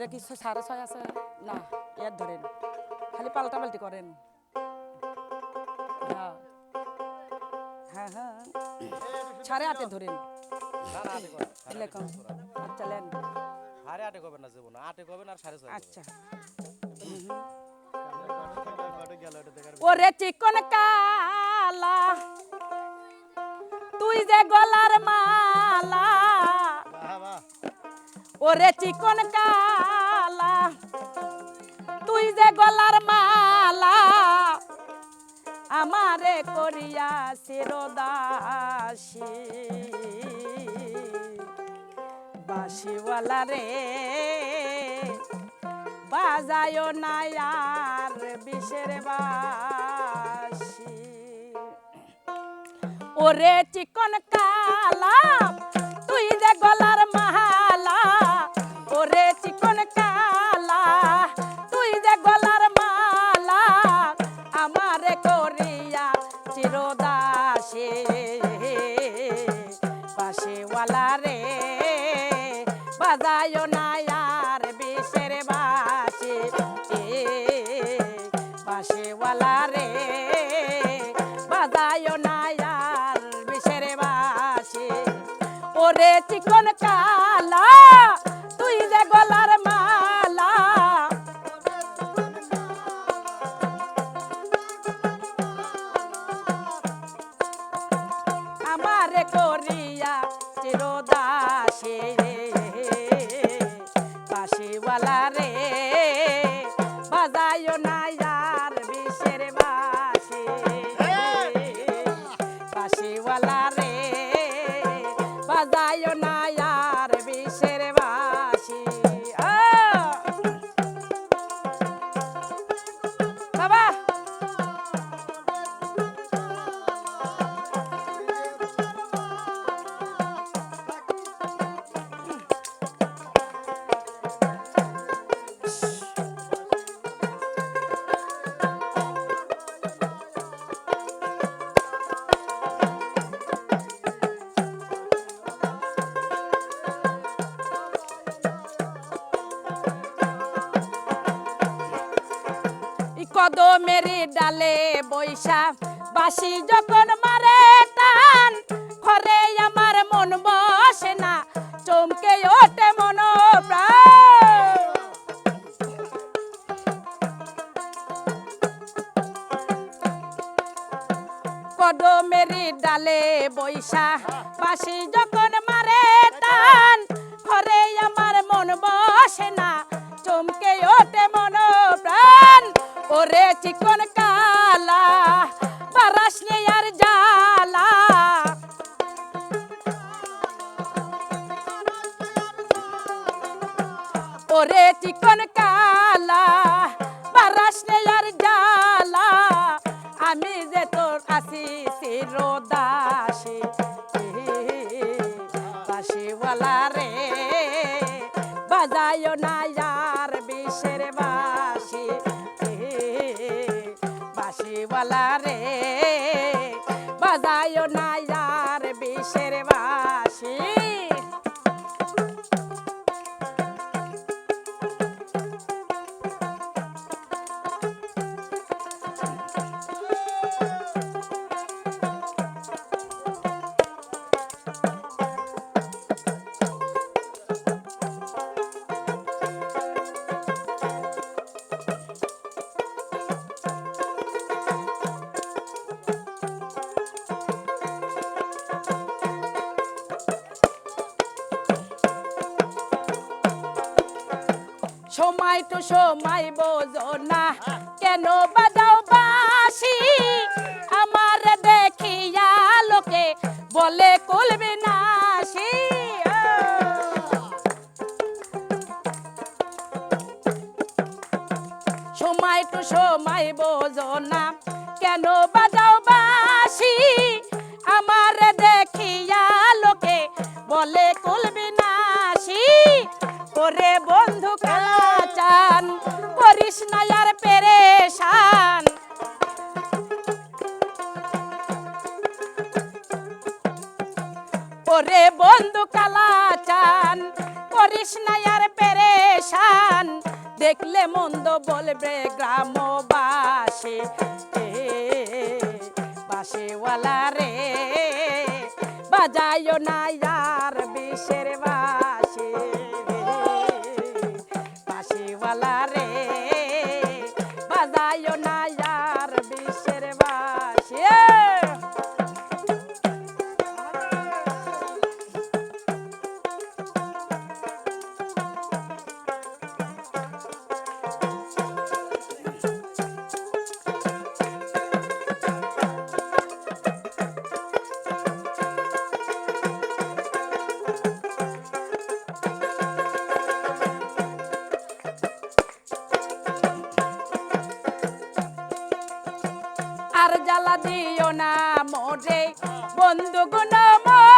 এটা কি সাড়ে ছয় আছে? না এর ধরেন খালি পাল্টা পাল্টি করেন। হ্যাঁ। হ্যাঁ হ্যাঁ। সাড়ে আটে ধরেন। আচ্ছা লেন সাড়ে আটে না জীবন আটে করবেন আর সাড়ে ছয় আচ্ছা। ওরে চিকন কালা তুই যে গলার মালা। ওরে চিকন কালা। তুই যে গলার মালা, আমারে করিয়া শিরদাসী। বাসিওয়ালা রে বাজায় না আর বিষের বাসি ওরে চিকন কালা, তুই যে গলার মালা চিরদাসে পাশেওয়ালা রে বাজায় না আর বিষের বাসে পাশেওয়ালা রে বাজায় না আর বিষের বাসে ওরে চিকন কালা কাশিওয়ালা রে কদমেরি ডালে বৈশা বাসি যখন মারে টান, ঘরে আমার মন বসে না, চমকে ওঠে মন কদমেরি ডালে বৈশা বাসি যখন মারে টান, ঘরে আমার মন বসে না, চমকে ওঠে মন ওরে চিকন কালা পারাস আর জালা ওরে চিকন কালা পারাস আর জালা আমি যে তোর আসি চিরদাসী কাশিওয়ালা রে বাজায় না বাসিওয়ালা রে। তো সময় বোঝো না। কেন বাজাও বাসি? আমার দেখিয়া লোকে বলে কলবে নাসি। সময় বোঝো না। কেন বাজাও বাসি? আমার দেখিয়া লোকে বলে কলবে নাসি। বন্ধু কালা ওরে বন্ধু কালা চান, করিস না আর পেরেশান। দেখলে মন্দ বলবে গ্রামবাসী বাসিওয়ালা রে, বাজায়ও না আর বিষের বাসি বাসিওয়ালা রে জ্বালা দিও না মোরে। বন্ধু গুণমণি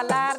বাসিওয়ালা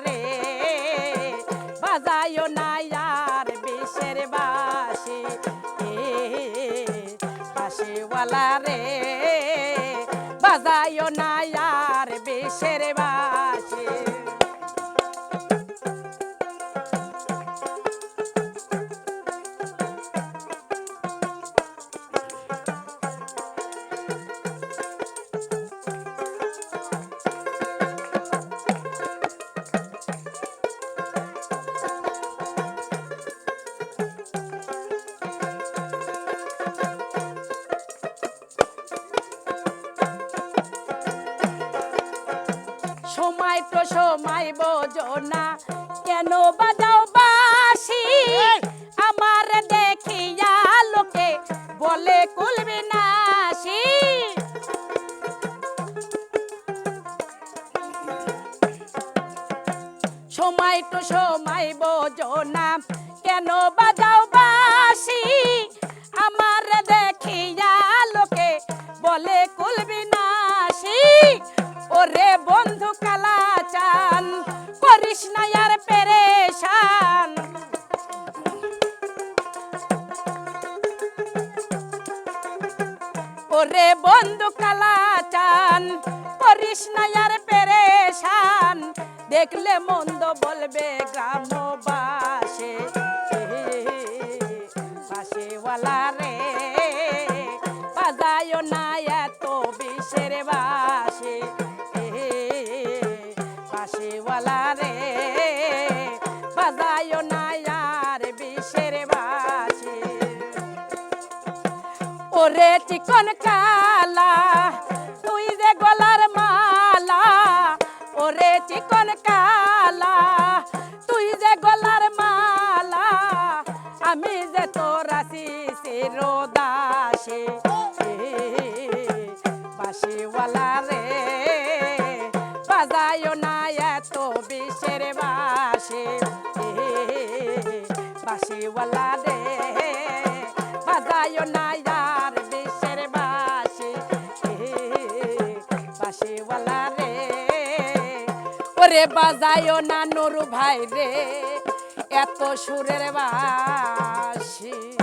সময় তো সময় বোঝো না কেন বাজাও ওরে বন্ধু কালা চান, করিস না আর পেরেশান। ওরে বন্ধু কালা চান, করিস না আর পেরেশান। দেখলে মন্দ বলবে গ্রামবাসে। বাসেওয়ালা রে বাজায় না বিষের বাসে। ওরে চিকন কালা, তুই যে গলার মালা, ওরে চিকন কালা, তুই যে গলার মালা, আমি যে তোর আসি শিরোদাসে রে বাজায় না আর বাসি বাসিওয়ালা ওরে না নুরু ভাই রে এত সুরের বাসি